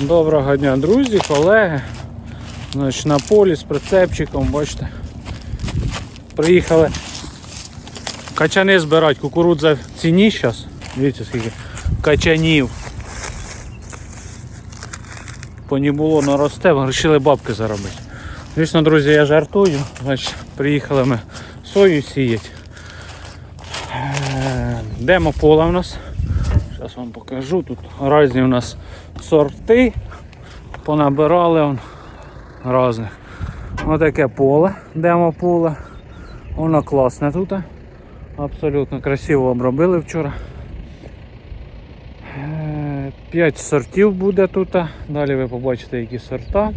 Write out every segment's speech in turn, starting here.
Доброго дня, друзі, колеги. Значить, на полі з прицепчиком, бачите. Приїхали качани збирати, кукурудза в ціні зараз. Дивіться скільки качанів. По не було наросте, вирішили бабки заробити. Звісно, друзі, я жартую. Значить, приїхали ми сою сіяти. Е, Демо поле у нас. Зараз вам покажу. Тут різні у нас сорти. Понабирали он різних. Отаке поле, демо поле. Воно класне тут. Абсолютно красиво обробили вчора. Е, П'ять сортів буде тут. Далі ви побачите, які сорта.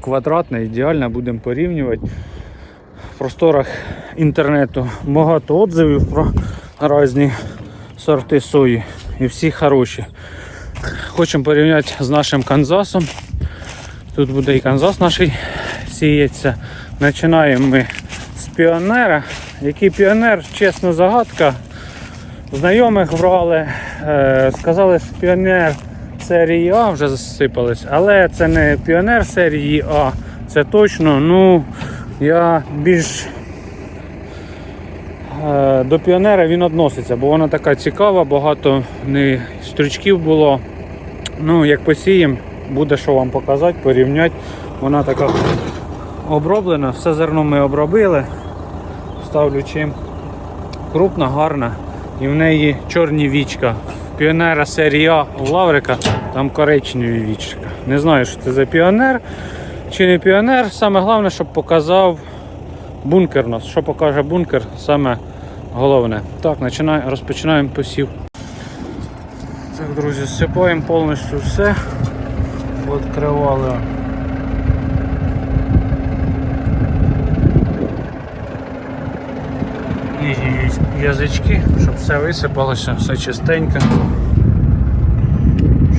Квадратне, ідеальне, будемо порівнювати. В просторах інтернету багато відзивів про різні сорти сої і всі хороші. Хочемо порівняти з нашим Канзасом. Тут буде і Канзас наш сіється. Починаємо ми з піонера. Який піонер, чесно, загадка. Знайомих брали, е, сказали, що піонер серії А вже засипались, але це не піонер серії А, це точно. Ну, я більш До піонера він відноситься, бо вона така цікава, багато не стрічків було. Ну, як посіємо, буде що вам показати, порівняти. Вона така оброблена, все зерно ми обробили. Ставлю чим. Крупна, гарна. І в неї чорні вічка. Піонера серія Лаврика, там коричневі вічка. Не знаю, що це за піонер чи не піонер. Саме головне, щоб показав бункер у нас. Що покаже бункер, саме головне. Так, розпочинаємо посів. Так, друзі, зсипаємо повністю все. Відкривали. Нижні язички, щоб все висипалося, все чистенько.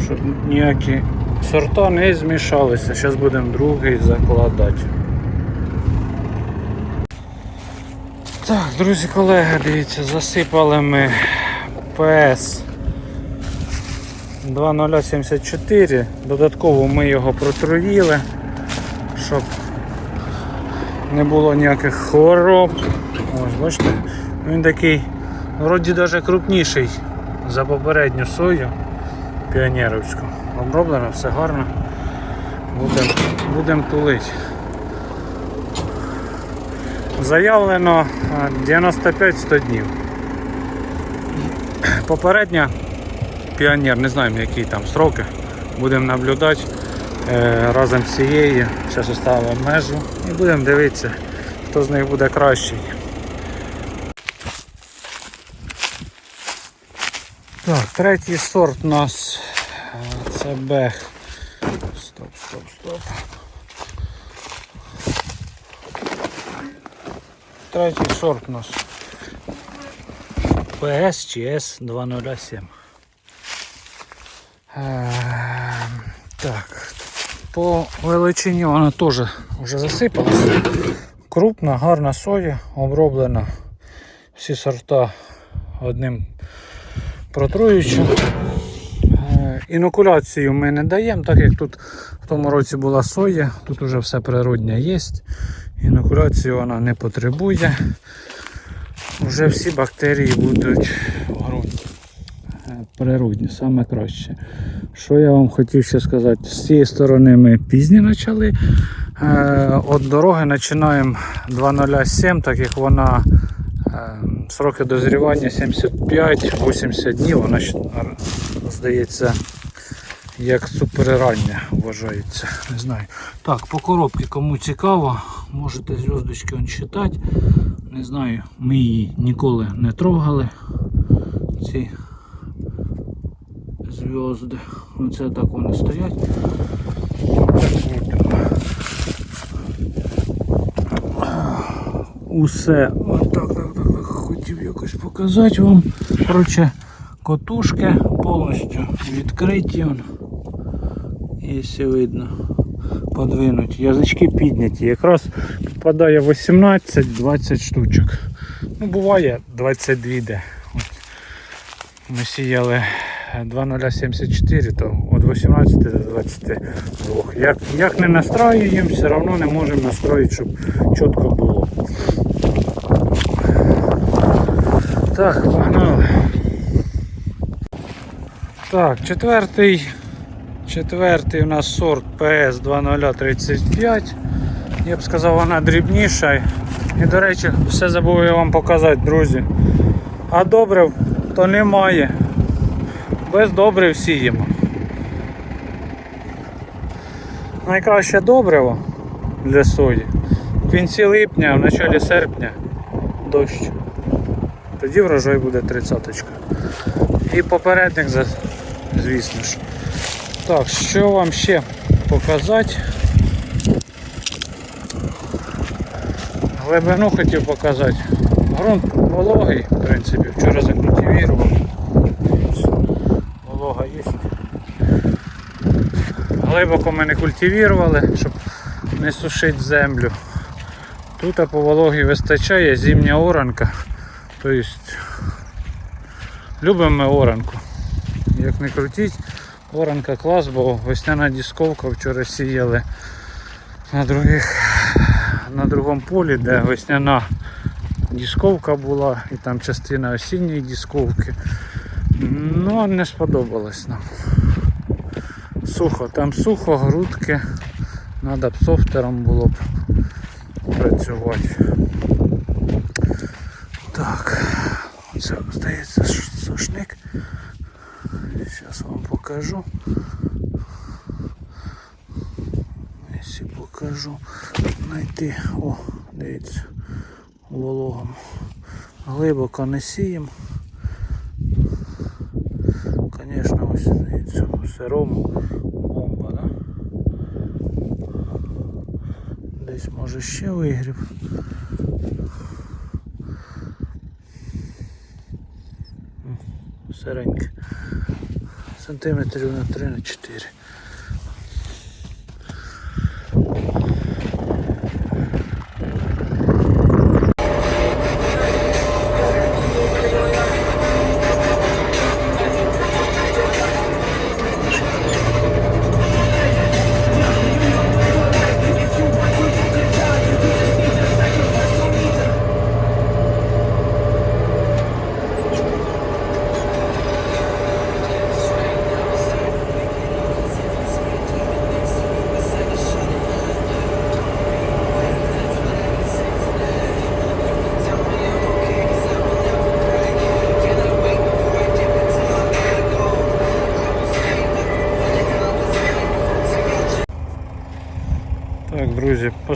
Щоб ніякі сорта не змішалися. Зараз будемо другий закладати. Так, друзі колеги, дивіться, засипали ми ПС 2074. Додатково ми його протруїли, щоб не було ніяких хвороб. Ось, бачите, він такий, вроді навіть крупніший за попередню сою піонерівську. Оброблено, все гарно. Будемо будем тулити. Заявлено 95-100 днів. Попередня піонер, не знаємо які там сроки. Будемо наблюдати е, разом з цією. Зараз оставимо межу і будемо дивитися, хто з них буде кращий. Так, третій сорт у нас е, це бех. Стоп, стоп, стоп. Третій сорт у нас PS чи S207. Е, так, по величині вона теж вже засипалася. Крупна, гарна соя, оброблена всі сорта одним протруючим. Е, Інокуляцію ми не даємо, так як тут в тому році була соя, тут вже все природне є. Інокуляцію вона не потребує. Вже всі бактерії будуть в ґрунті. Е, Природні, саме краще. Що я вам хотів ще сказати? З цієї сторони ми пізні почали. Е, От дороги починаємо 207, так як вона е, сроки дозрівання 75-80 днів, вона здається, як суперрання вважається. Не знаю. Так, по коробці кому цікаво, можете зв'язочки читати. Не знаю, ми її ніколи не трогали. Ці зв'язки. Оце так вони стоять. Усе отак, так, так, так, хотів якось показати вам. Коротше, котушки повністю відкриті. Якщо видно, подвинуті. Язички підняті. Якраз попадає 18-20 штучок. Ну, буває 22 де. Ми сіяли 2074, то від 18 до 22. Як, як не настраюємо, все одно не можемо настроїти, щоб чітко було. Так, погнали. Так, четвертий. Четвертий у нас сорт PS 2035. Я б сказав, вона дрібніша. І, до речі, все забув я вам показати, друзі. А добрив то немає. Без добрив сіємо. Найкраще добриво для сої. В кінці липня, в началі серпня дощ. Тоді врожай буде 30 І попередник, звісно ж. Так, що вам ще показати? Глибину хотів показати. Грунт вологий, в принципі, вчора закультивірував. Волога є. Глибоко ми не культивірували, щоб не сушити землю. Тут по вологі вистачає зимня оранка. Тобто любимо ми оранку. Як не крутіть, оранка клас, бо весняна дисковка вчора сіяли на других на другому полі, де весняна дисковка була і там частина осінньої дисковки. Ну, не сподобалось нам. Сухо, там сухо, грудки. Надо б софтером було б працювати. Так, це здається сушник. Зараз вам покажу. Якщо покажу. Знайти. О, дивіться. У вологому. Глибоко не сіємо. Звісно, ось дивіться, сирому бомба, да? Десь може ще вигріб. Сиреньке. Сантиметрів на 3 на 4.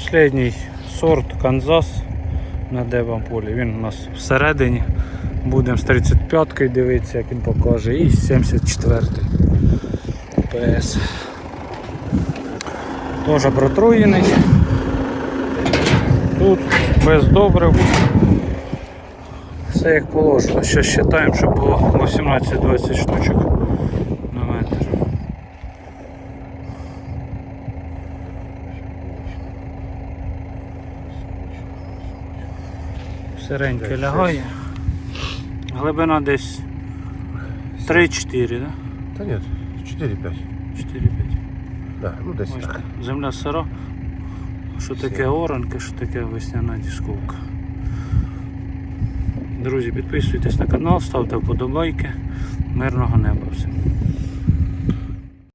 Останній сорт Канзас на девам полі. Він у нас всередині. Будемо з 35-ки дивитися, як він покаже. І 74-й ПС. Теж протруєний. Тут без добрив. Все як положено. Ще вважаємо, щоб було 18-20 штучок на метр. Сиреньке лягає. Глибина десь 3-4, да? Та ні, 4-5. 4-5. Да, ну десь Бачите, так. Земля сира. Що таке оранка, що таке весняна дисковка. Друзі, підписуйтесь на канал, ставте вподобайки. Мирного неба всім.